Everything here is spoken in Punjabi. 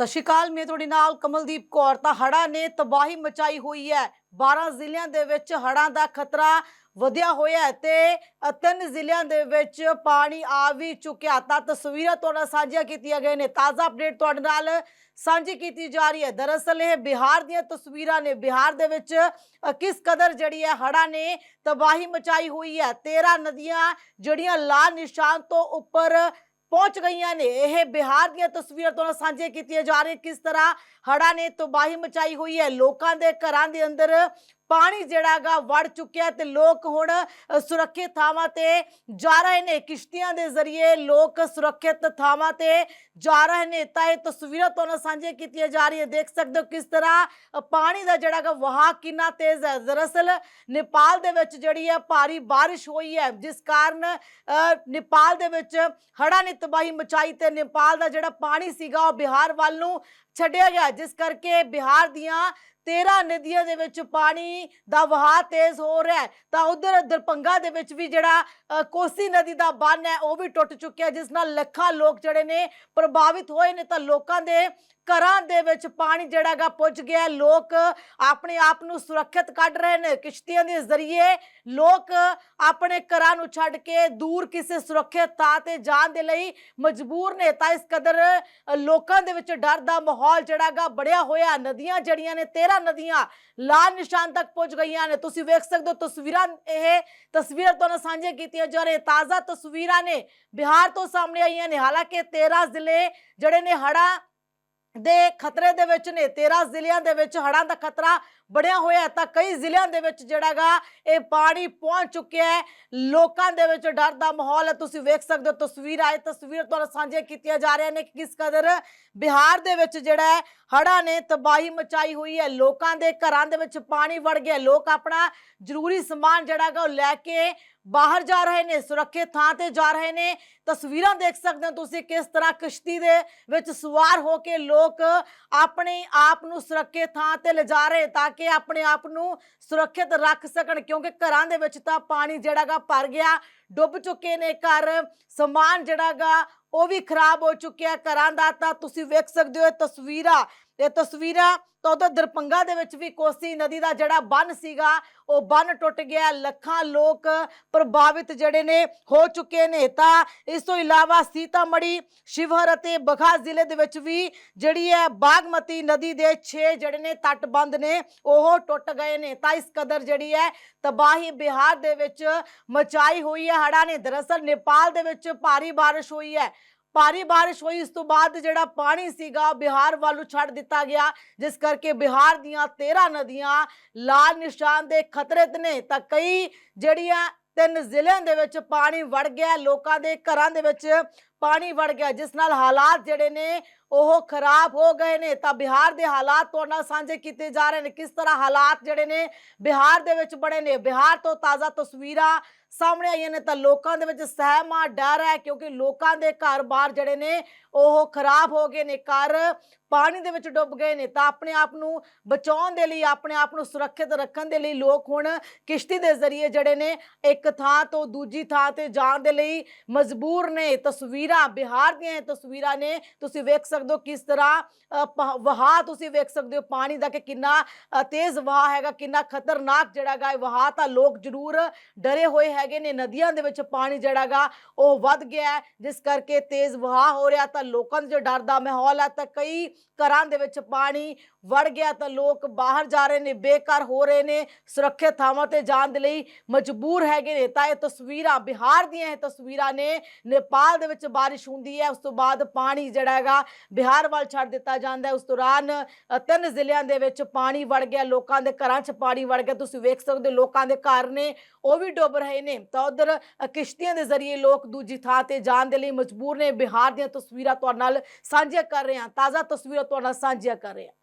ਸਤਿ ਸ਼੍ਰੀ ਅਕਾਲ, ਮੈਂ ਤੁਹਾਡੇ ਨਾਲ ਕਮਲਦੀਪ ਕੌਰ। ਤਾਂ ਹੜ੍ਹਾਂ ਨੇ ਤਬਾਹੀ ਮਚਾਈ ਹੋਈ ਹੈ। 12 ਜ਼ਿਲ੍ਹਿਆਂ ਦੇ ਵਿੱਚ ਹੜ੍ਹਾਂ ਦਾ ਖਤਰਾ ਵਧਿਆ ਹੋਇਆ ਹੈ ਤੇ ਤਿੰਨ ਜ਼ਿਲ੍ਹਿਆਂ ਦੇ ਵਿੱਚ ਪਾਣੀ ਆ ਵੀ ਚੁੱਕਿਆ। ਤਾਂ ਤਸਵੀਰਾਂ ਤੁਹਾਡੇ ਨਾਲ ਸਾਂਝੀਆਂ ਕੀਤੀਆਂ ਗਏ ਨੇ। ਤਾਜ਼ਾ ਅਪਡੇਟ ਤੁਹਾਡੇ ਨਾਲ ਸਾਂਝੀ ਕੀਤੀ ਜਾ ਰਹੀ ਹੈ। ਦਰਅਸਲ ਇਹ ਬਿਹਾਰ ਦੀਆਂ ਤਸਵੀਰਾਂ ਨੇ। ਬਿਹਾਰ ਦੇ ਵਿੱਚ ਕਿਸ ਕਦਰ ਜਿਹੜੀ ਹੈ ਹੜ੍ਹਾਂ ਨੇ ਤਬਾਹੀ ਮਚਾਈ ਹੋਈ ਹੈ। 13 ਨਦੀਆਂ ਜਿਹੜੀਆਂ ਲਾਲ ਨਿਸ਼ਾਨ ਤੋਂ ਉੱਪਰ ਪਹੁੰਚ ਗਈਆਂ ਨੇ। ਇਹ ਬਿਹਾਰ ਦੀਆਂ ਤਸਵੀਰਾਂ ਤੋਂ ਸਾਂਝੇ ਕੀਤੀਆਂ ਜਾ ਰਹੀਆਂ ਕਿਸ ਤਰ੍ਹਾਂ ਹੜ੍ਹਾਂ ਨੇ ਤਬਾਹੀ ਮਚਾਈ ਹੋਈ ਹੈ। ਲੋਕਾਂ ਦੇ ਘਰਾਂ ਦੇ ਅੰਦਰ ਪਾਣੀ ਜਿਹੜਾਗਾ ਵੜ ਚੁੱਕਿਆ ਤੇ ਲੋਕ ਹੁਣ ਸੁਰੱਖਿਅਤ ਥਾਵਾਂ ਤੇ ਜਾ ਰਹੇ ਨੇ। ਕਿਸ਼ਤੀਆਂ ਦੇ ਜ਼ਰੀਏ ਲੋਕ ਸੁਰੱਖਿਅਤ ਥਾਵਾਂ ਤੇ ਜਾ ਰਹੇ ਨੇ। ਤਾਂ ਇਹ ਤਸਵੀਰਾਂ ਤੋਂ ਸਾਂਝੇ ਕੀਤੀਆਂ ਜਾ ਰਹੀਆਂ। ਦੇਖ ਸਕਦੇ ਹੋ ਕਿਸ ਤਰ੍ਹਾਂ ਪਾਣੀ ਦਾ ਜਿਹੜਾਗਾ ਵਹਾਅ ਕਿੰਨਾ ਤੇਜ਼ ਹੈ। ਦਰਅਸਲ ਨੇਪਾਲ ਦੇ ਵਿੱਚ ਜਿਹੜੀ ਹੈ ਭਾਰੀ ਬਾਰਿਸ਼ ਹੋਈ ਹੈ। ਜਿਸ ਕਾਰਨ ਅ, ਨੇਪਾਲ ਦੇ ਵਿੱਚ ਹੜ੍ਹਾਂ ਨੇ ਤਬਾਹੀ ਮਚਾਈ ਤੇ ਨੇਪਾਲ ਦਾ ਜਿਹੜਾ ਪਾਣੀ ਸੀਗਾ ਉਹ ਬਿਹਾਰ ਵੱਲ ਨੂੰ ਛੱਡਿਆ ਗਿਆ। ਜਿਸ ਕਰਕੇ ਬਿਹਾਰ ਦੀਆਂ 13 ਨਦੀਆਂ ਦੇ ਵਿੱਚ ਪਾਣੀ ਦਾ ਵਹਾਅ ਤੇਜ਼ ਹੋ ਰਿਹਾ ਹੈ। ਤਾਂ ਉਧਰ ਦਰਪੰਗਾ ਦੇ ਵਿੱਚ ਵੀ ਜਿਹੜਾ ਅ, ਕੋਸੀ ਨਦੀ ਦਾ ਬੰਨ ਹੈ ਉਹ ਵੀ ਟੁੱਟ ਚੁੱਕਿਆ ਜਿਸ ਨਾਲ ਲੱਖਾਂ ਲੋਕ ਜਿਹੜੇ ਨੇ ਪ੍ਰਭਾਵਿਤ ਹੋਏ ਨੇ। ਤਾਂ ਲੋਕਾਂ ਦੇ ਘਰਾਂ ਦੇ ਵਿੱਚ ਪਾਣੀ ਜਿਹੜਾਗਾ ਪੁੱਜ ਗਿਆ ਹੈ। ਲੋਕ ਆਪਣੇ ਆਪ ਨੂੰ ਸੁਰੱਖਿਅਤ ਕੱਢ ਰਹੇ ਨੇ। ਕਿਸ਼ਤੀਆਂ ਦੇ ਜ਼ਰੀਏ ਲੋਕ ਆਪਣੇ ਘਰਾਂ ਨੂੰ ਛੱਡ ਕੇ ਦੂਰ ਕਿਸੇ ਸੁਰੱਖਿਅਤ ਥਾਂ ਤੇ ਜਾਣ ਦੇ ਲਈ ਮਜਬੂਰ ਨੇ। ਤਾਂ ਇਸ ਕਦਰ ਅ, ਲੋਕਾਂ ਦੇ ਵਿੱਚ ਡਰ ਦਾ ਮਾਹੌਲ ਜਿਹੜਾਗਾ ਬੜਿਆ ਹੋਇਆ ਨਦੀਆਂ ਜਿਹੜੀਆਂ ਨੇ 13 ਨਦੀਆਂ, ਲਾਲ ਨਿਸ਼ਾਨ ਤੱਕ ਪਹੁੰਚ ਗਈਆਂ ਨੇ। ਤੁਸੀਂ ਵੇਖ ਸਕਦੇ ਹੋ ਤਸਵੀਰਾਂ ਇਹ ਤਸਵੀਰਾਂ ਤੁਹਾਨੂੰ ਸਾਂਝੇ ਕੀਤੀਆਂ ਜਾ ਰਹੀਆਂ। ਤਾਜ਼ਾ ਤਸਵੀਰਾਂ ਨੇ ਬਿਹਾਰ ਤੋਂ ਸਾਹਮਣੇ ਆਈਆਂ ਨੇ। ਹਾਲਾਂਕਿ 13 ਜ਼ਿਲ੍ਹੇ ਜਿਹੜੇ ਨੇ ਹੜ੍ਹਾਂ ਦੇ ਖਤਰੇ ਦੇ ਵਿੱਚ ਨੇ 13 ਜ਼ਿਲ੍ਹਿਆਂ ਦੇ ਵਿੱਚ ਹੜ੍ਹਾਂ ਦਾ ਖਤਰਾ ਬਣਿਆ ਹੋਇਆ ਤਾਂ ਕਈ ਜ਼ਿਲ੍ਹਿਆਂ ਦੇ ਵਿੱਚ ਜਿਹੜਾਗਾ ਇਹ ਪਾਣੀ ਪਹੁੰਚ ਚੁੱਕਿਆ ਹੈ। ਲੋਕਾਂ ਦੇ ਵਿੱਚ ਡਰ ਦਾ ਮਾਹੌਲ ਹੈ। ਤੁਸੀਂ ਵੇਖ ਸਕਦੇ ਹੋ, ਤਸਵੀਰ ਆਏ ਤਸਵੀਰ ਤੁਹਾਨੂੰ ਸਾਂਝੇ ਕੀਤੀਆਂ ਜਾ ਰਹੀਆਂ ਨੇ ਕਿ ਕਿਸ ਕਦਰ ਬਿਹਾਰ ਦੇ ਵਿੱਚ ਜਿਹੜਾ ਹੈ, ਹੜ੍ਹਾਂ ਨੇ ਤਬਾਹੀ ਮਚਾਈ ਹੋਈ ਹੈ। ਲੋਕਾਂ ਦੇ ਘਰਾਂ ਦੇ ਵਿੱਚ ਪਾਣੀ ਵੜ ਗਿਆ ਲੋਕ ਆਪਣਾ ਜ਼ਰੂਰੀ ਸਮਾਨ ਜਿਹੜਾਗਾ ਉਹ ਲੈ ਕੇ ਬਾਹਰ ਜਾ ਰਹੇ ਨੇ, ਸੁਰੱਖਿਅਤ ਥਾਂ ਤੇ ਜਾ ਰਹੇ ਨੇ। ਤਸਵੀਰਾਂ ਦੇਖ ਸਕਦੇ ਹੋ ਤੁਸੀਂ ਕਿਸ ਤਰ੍ਹਾਂ ਕਿਸ਼ਤੀ ਦੇ ਵਿੱਚ ਸਵਾਰ ਹੋ ਕੇ ਲੋਕ ਆਪਣੇ ਆਪ ਨੂੰ ਸੁਰੱਖਿਅਤ ਥਾਂ ਤੇ ਲਿਜਾ ਰਹੇ ਤਾਂ ਕਿ ਆਪਣੇ ਆਪ ਨੂੰ ਸੁਰੱਖਿਅਤ ਰੱਖ ਸਕਣ, ਕਿਉਂਕਿ ਘਰਾਂ ਦੇ ਵਿੱਚ ਤਾਂ ਪਾਣੀ ਜਿਹੜਾਗਾ ਭਰ ਗਿਆ, ਡੁੱਬ ਚੁੱਕੇ ਨੇ ਘਰ, ਸਮਾਨ ਜਿਹੜਾਗਾ ਉਹ ਵੀ ਖਰਾਬ ਹੋ ਚੁੱਕਿਆ ਘਰਾਂ ਦਾ, ਤਾਂ ਤੁਸੀਂ ਵੇਖ ਸਕਦੇ ਹੋ ਤਸਵੀਰਾਂ ਇਹ ਤਸਵੀਰਾਂ ਤਾਂ ਉਧਰ ਦਰਪੰਗਾ ਦੇ ਵਿੱਚ ਵੀ ਕੋਸੀ ਨਦੀ ਦਾ ਜਿਹੜਾ ਬੰਨ ਸੀਗਾ, ਉਹ ਬੰਨ ਟੁੱਟ ਗਿਆ। ਲੱਖਾਂ ਲੋਕ ਪ੍ਰਭਾਵਿਤ ਜਿਹੜੇ ਨੇ, ਹੋ ਚੁੱਕੇ ਨੇ। ਤਾਂ ਇਸ ਤੋਂ ਇਲਾਵਾ ਸੀਤਾਮੜੀ ਸ਼ਿਵਹਰ ਅਤੇ ਬਖਾ ਜ਼ਿਲ੍ਹੇ ਦੇ ਵਿੱਚ ਵੀ ਜਿਹੜੀ ਹੈ ਬਾਗਮਤੀ ਨਦੀ ਦੇ 6 ਜਿਹੜੇ ਨੇ ਤੱਟ ਬੰਦ ਨੇ, ਉਹ ਟੁੱਟ ਗਏ ਨੇ। ਤਾਂ ਇਸ ਕਦਰ ਜਿਹੜੀ ਹੈ, ਤਬਾਹੀ ਬਿਹਾਰ ਦੇ ਵਿੱਚ ਮਚਾਈ ਹੋਈ ਹੈ, ਹੜ੍ਹਾਂ ਨੇ। ਦਰਅਸਲ ਨੇਪਾਲ ਦੇ ਵਿੱਚ ਭਾਰੀ ਬਾਰਿਸ਼ ਹੋਈ ਹੈ। ਭਾਰੀ ਬਾਰਿਸ਼ ਹੋਈ, ਇਸ ਤੋਂ ਬਾਅਦ ਜਿਹੜਾ ਪਾਣੀ ਸੀਗਾ, ਬਿਹਾਰ ਵੱਲ ਨੂੰ ਛੱਡ ਦਿੱਤਾ ਗਿਆ, ਜਿਸ ਕਰਕੇ ਬਿਹਾਰ ਦੀਆਂ 13 ਨਦੀਆਂ ਲਾਲ ਨਿਸ਼ਾਨ ਦੇ ਖਤਰੇ ਤੇ ਨੇ। ਤਾਂ ਕਈ ਜਿਹੜੀਆਂ ਤਿੰਨ ਜ਼ਿਲ੍ਹਿਆਂ ਦੇ ਵਿੱਚ ਪਾਣੀ ਵੜ ਗਿਆ, ਲੋਕਾਂ ਦੇ ਘਰਾਂ ਦੇ ਵਿੱਚ ਪਾਣੀ ਵੜ ਗਿਆ, ਜਿਸ ਨਾਲ ਹਾਲਾਤ ਜਿਹੜੇ ਨੇ ਉਹ ਖਰਾਬ ਹੋ ਗਏ ਨੇ। ਤਾਂ ਬਿਹਾਰ ਦੇ ਹਾਲਾਤ ਤੋਂ ਨਾਲ ਸਾਂਝੇ ਕੀਤੇ ਜਾ ਰਹੇ ਨੇ। ਕਿਸ ਤਰ੍ਹਾਂ ਹਾਲਾਤ ਜਿਹੜੇ ਨੇ ਬਿਹਾਰ ਦੇ ਵਿੱਚ ਬੜੇ ਨੇ? ਬਿਹਾਰ ਤੋਂ ਤਾਜ਼ਾ ਤਸਵੀਰਾਂ ਸਾਹਮਣੇ ਆਈਆਂ ਨੇ ਤਾਂ ਲੋਕਾਂ ਦੇ ਵਿੱਚ ਸਹਿਮਾ ਡਰ ਹੈ, ਕਿਉਂਕਿ ਲੋਕਾਂ ਦੇ ਘਰ-ਬਾਰ ਜਿਹੜੇ ਨੇ ਉਹ ਖਰਾਬ ਹੋ ਗਏ ਨੇ। ਘਰ ਪਾਣੀ ਦੇ ਵਿੱਚ ਡੁੱਬ ਗਏ ਨੇ। ਤਾਂ ਆਪਣੇ ਆਪ ਨੂੰ ਬਚਾਉਣ ਦੇ ਲਈ, ਆਪਣੇ ਆਪ ਨੂੰ ਸੁਰੱਖਿਅਤ ਰੱਖਣ ਦੇ ਲਈ ਲੋਕ ਹੁਣ ਕਿਸ਼ਤੀ ਦੇ ਜ਼ਰੀਏ ਜਿਹੜੇ ਨੇ ਇੱਕ ਥਾਂ ਤੋਂ ਦੂਜੀ ਥਾਂ ਤੇ ਜਾਣ ਦੇ ਲਈ ਮਜਬੂਰ ਨੇ। ਤਸਵੀਰ ਬਿਹਾਰ ਦੀਆਂ ਇਹ ਤਸਵੀਰਾਂ ਨੇ। ਤੁਸੀਂ ਵੇਖ ਸਕਦੇ ਹੋ ਕਿਸ ਤਰ੍ਹਾਂ ਅ, ਵਹਾਅ ਤੁਸੀਂ ਵੇਖ ਸਕਦੇ ਹੋ। ਪਾਣੀ ਦਾ ਕਿ ਕਿੰਨਾ ਤੇਜ਼ ਵਹਾਅ ਹੈਗਾ ਕਿੰਨਾ ਖਤਰਨਾਕ ਜਿਹੜਾਗਾ ਇਹ ਤਾਂ ਲੋਕ ਜ਼ਰੂਰ ਡਰੇ ਹੋਏ ਹੈਗੇ ਨੇ। ਨਦੀਆਂ ਦੇ ਵਿੱਚ ਪਾਣੀ ਜਿਹੜਾਗਾ ਉਹ ਵੱਧ ਗਿਆ ਜਿਸ ਕਰਕੇ ਤੇਜ਼ ਵਹਾਅ ਹੋ ਰਿਹਾ ਤਾਂ ਲੋਕਾਂ ਦੇ ਜੋ ਡਰ ਦਾ ਮਾਹੌਲ ਹੈ ਤਾਂ ਕਈ ਘਰਾਂ ਦੇ ਵਿੱਚ ਪਾਣੀ ਵੜ ਗਿਆ ਤਾਂ ਲੋਕ ਬਾਹਰ ਜਾ ਰਹੇ ਨੇ ਬੇਕਾਰ ਹੋ ਰਹੇ ਨੇ। ਸੁਰੱਖਿਅਤ ਥਾਵਾਂ ਤੇ ਜਾਣ ਦੇ ਲਈ ਮਜਬੂਰ ਹੈਗੇ ਨੇ। ਤਾਂ ਇਹ ਤਸਵੀਰਾਂ ਬਿਹਾਰ ਦੀਆਂ ਇਹ ਤਸਵੀਰਾਂ ਨੇ। ਨੇਪਾਲ ਦੇ ਵਿੱਚ ਬਾਰਿਸ਼ ਹੁੰਦੀ ਹੈ ਉਸ ਤੋਂ ਬਾਅਦ ਪਾਣੀ ਜਿਹੜਾ ਹੈਗਾ ਬਿਹਾਰ ਵੱਲ ਛੱਡ ਦਿੱਤਾ ਜਾਂਦਾ ਹੈ ਉਸ ਦੌਰਾਨ ਤਿੰਨ ਜ਼ਿਲ੍ਹਿਆਂ ਦੇ ਵਿੱਚ ਪਾਣੀ ਵੜ ਗਿਆ ਲੋਕਾਂ ਦੇ ਘਰਾਂ 'ਚ ਪਾਣੀ ਵੜ ਗਿਆ ਤੁਸੀਂ ਵੇਖ ਸਕਦੇ ਹੋ ਲੋਕਾਂ ਦੇ ਘਰ ਨੇ ਉਹ ਵੀ ਡੁੱਬ ਰਹੇ ਨੇ ਤਾਂ ਉਧਰ ਕਿਸ਼ਤੀਆਂ ਦੇ ਜ਼ਰੀਏ ਲੋਕ ਦੂਜੀ ਥਾਂ ਤੇ ਜਾਣ ਦੇ ਲਈ ਮਜਬੂਰ ਨੇ ਬਿਹਾਰ ਦੀਆਂ ਤਸਵੀਰਾਂ ਤੁਹਾਡੇ ਨਾਲ ਸਾਂਝੀਆਂ ਕਰ ਰਹੇ ਹਾਂ ਤਾਜ਼ਾ ਤਸਵੀਰਾਂ ਤੁਹਾਡੇ ਨਾਲ ਸਾਂਝੀਆਂ ਕਰ ਰਹੇ ਹਾਂ